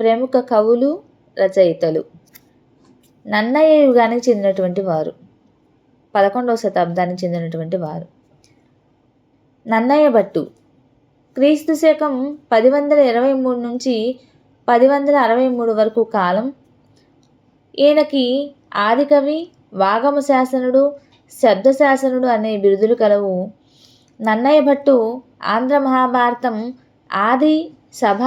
ప్రముఖ కవులు రచయితలు. నన్నయ్య యుగానికి చెందినటువంటి వారు. పదకొండవ శతాబ్దానికి చెందినటువంటి వారు. నన్నయ్య భట్టు. క్రీస్తు శకం పది వందల ఇరవై మూడు నుంచి పది వందల అరవై మూడు వరకు కాలం ఈయనకి ఆదికవి వాగమ శాసనుడు శబ్దశాసనుడు అనే బిరుదులు కలవు. నన్నయ్య భట్టు ఆంధ్ర మహాభారతం ఆది సభ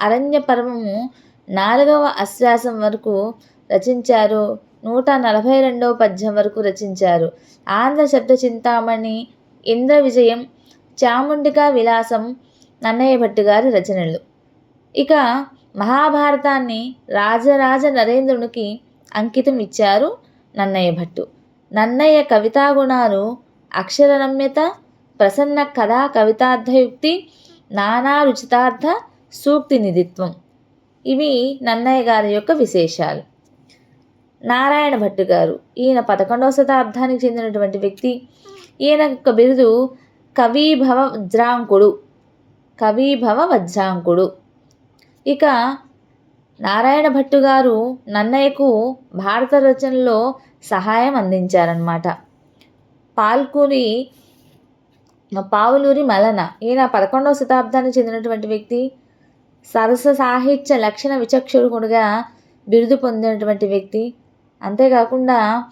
అరణ్య పర్వము నాలుగవ అశ్వాసం వరకు రచించారు. నూట నలభై రెండవ పద్యం వరకు రచించారు. ఆంధ్ర శబ్ద చింతామణి ఇంద్ర విజయం చాముండికా విలాసం నన్నయ్య భట్టు గారి రచనలు. ఇక మహాభారతాన్ని రాజరాజ నరేంద్రునికి అంకితం ఇచ్చారు నన్నయ్య భట్టు. నన్నయ్య కవితా గుణాలు అక్షరరమ్యత ప్రసన్న కథా కవితార్థయుక్తి నానా రుచితార్థ సూక్తి నిధిత్వం ఇవి నన్నయ్య గారి యొక్క విశేషాలు. నారాయణ భట్టు గారు ఈయన పదకొండవ శతాబ్దానికి చెందినటువంటి వ్యక్తి. ఈయన యొక్క బిరుదు కవీభవ వజ్రాంకుడు కవీభవ వజ్రాంకుడు. ఇక నారాయణ భట్టు గారు నన్నయ్యకు భారత రచనలో సహాయం అందించారన్నమాట. పాల్కూరి పావులూరి మలన ఈయన పదకొండవ శతాబ్దానికి చెందినటువంటి వ్యక్తి. సరస సాహిత్య లక్షణ విచక్షణుడుగా బిరుదు పొందినటువంటి వ్యక్తి. అంతేకాకుండా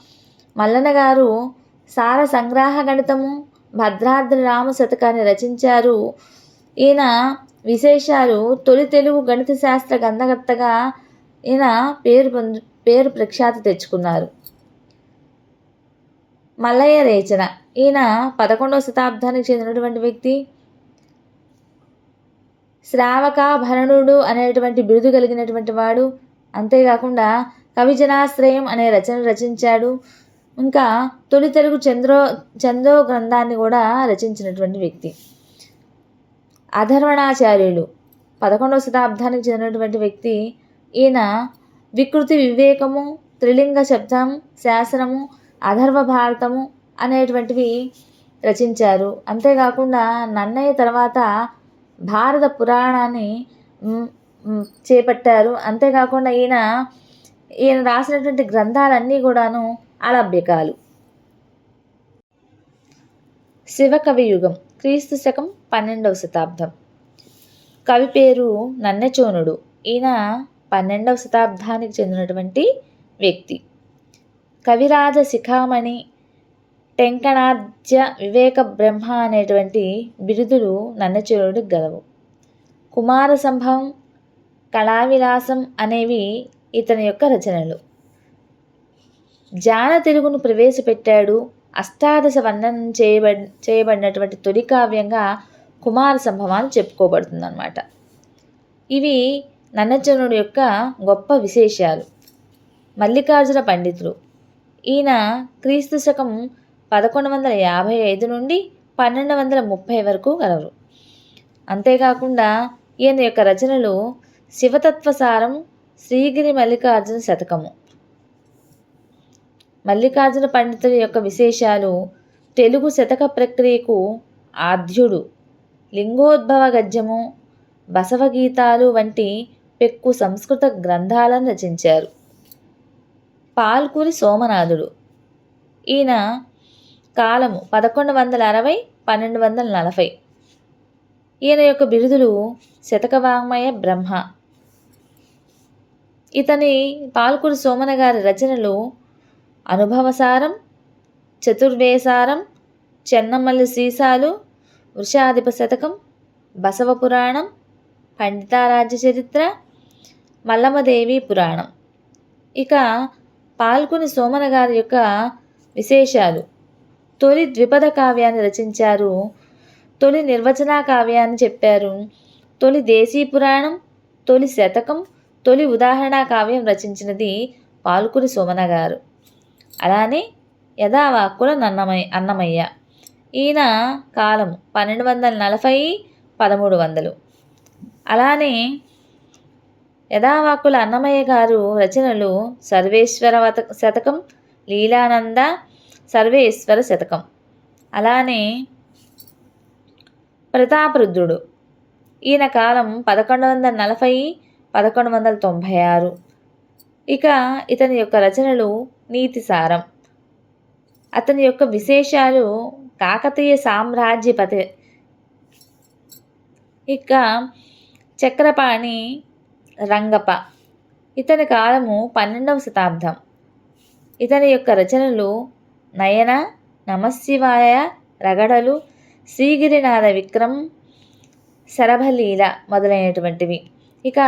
మల్లన్న గారు సార సంగ్రహ గణితము భద్రాద్రి రామ శతకాన్ని రచించారు. ఈయన విశేషాలు తొలి తెలుగు గణిత శాస్త్ర గంధకర్తగా ఈయన పేరు పొంది పేరు ప్రఖ్యాతి తెచ్చుకున్నారు. మల్లయ్య రేచన. ఈయన పదకొండవ శతాబ్దానికి చెందినటువంటి వ్యక్తి. శ్రావక భరణుడు అనేటువంటి బిరుదు కలిగినటువంటి వాడు. అంతేకాకుండా కవిజనాశ్రయం అనే రచన రచించాడు. ఇంకా తొలి తెలుగు చంద్రో చందో గ్రంథాన్ని కూడా రచించినటువంటి వ్యక్తి. అధర్వణాచార్యులు. పదకొండవ శతాబ్దానికి చెందినటువంటి వ్యక్తి. ఈయన వికృతి వివేకము త్రిలింగ శబ్దం శాసనము అధర్వ భారతము అనేటువంటివి రచించారు. అంతేకాకుండా నన్నయ్య తర్వాత భారత పురాణాన్ని చేపట్టారు. అంతేకాకుండా ఈయన ఈయన రాసినటువంటి గ్రంథాలన్నీ కూడాను అలభ్యకాలు శివకవియుగం క్రీస్తు శకం పన్నెండవ శతాబ్దం. కవి పేరు నన్నెచోనుడు. ఈయన పన్నెండవ శతాబ్దానికి చెందినటువంటి వ్యక్తి. కవిరాజ శిఖామణి టెంకణాద్య వివేక బ్రహ్మ అనేటువంటి బిరుదులు నన్నచూరుడికి గలవు. కుమార సంభవం కళావిలాసం అనేవి ఇతని యొక్క రచనలు. జాన తెలుగును ప్రవేశపెట్టాడు. అష్టాదశ వర్ణనం చేయబ చేయబడినటువంటి తొలి కావ్యంగా కుమార సంభవాన్ని చెప్పుకోబడుతుంది అన్నమాట ఇవి నన్నచనుడు యొక్క గొప్ప విశేషాలు. మల్లికార్జున పండితులు. ఈయన క్రీస్తు శకం పదకొండు వందల యాభై ఐదు నుండి పన్నెండు వందల ముప్పై వరకు గలరు. అంతేకాకుండా ఈయన యొక్క రచనలు శివతత్వసారం శ్రీగిరి మల్లికార్జున శతకము. మల్లికార్జున పండితుల యొక్క విశేషాలు తెలుగు శతక ప్రక్రియకు ఆద్యుడు. లింగోద్భవ గద్యము బసవగీతాలు వంటి పెక్కు సంస్కృత గ్రంథాలను రచించారు. పాల్కూరి సోమనాథుడు. ఈయన కాలము పదకొండు వందల అరవై పన్నెండు వందల నలభై. ఈయన యొక్క బిరుదులు శతకవాంగ్మయ బ్రహ్మ. ఇతని పాల్కురు సోమన గారి రచనలు అనుభవసారం చతుర్వేసారం చెన్నమల్లి సీసాలు వృషాధిప శతకం బసవ పురాణం పండితారాజ్య చరిత్ర మల్లమ్మదేవి పురాణం. ఇక పాల్గొని సోమన గారి యొక్క విశేషాలు. తొలి ద్విపద కావ్యాన్ని రచించారు. తొలి నిర్వచన కావ్యాన్ని చెప్పారు. తొలి దేశీ పురాణం తొలి శతకం తొలి ఉదాహరణ కావ్యం రచించినది పాల్కుని సోమన గారు. అలానే యథావాక్కుల నన్నమయ్య అన్నమయ్య. ఈయన కాలం పన్నెండు వందల నలభై పదమూడు వందలు. అలానే యథావాకుల అన్నమయ్య గారు రచనలు సర్వేశ్వర శతకం లీలానంద సర్వేశ్వర శతకం. అలానే ప్రతాపరుద్రుడు. ఈయన కాలం పదకొండు వందల నలభై పదకొండు వందల తొంభై ఆరు. ఇక ఇతని యొక్క రచనలు నీతిసారం అతని యొక్క విశేషాలు కాకతీయ సామ్రాజ్యపతి. ఇక చక్రపాణి రంగప ఇతని కాలము పన్నెండవ శతాబ్దం. ఇతని యొక్క రచనలు నయన నమశివాయ రగడలు శ్రీగిరినాథ విక్రమ్ శరభలీల మొదలైనటువంటివి. ఇక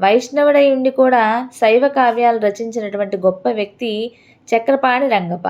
వైష్ణవుడై ఉండి కూడా శైవ కావ్యాలు రచించినటువంటి గొప్ప వ్యక్తి చక్రపాణి రంగప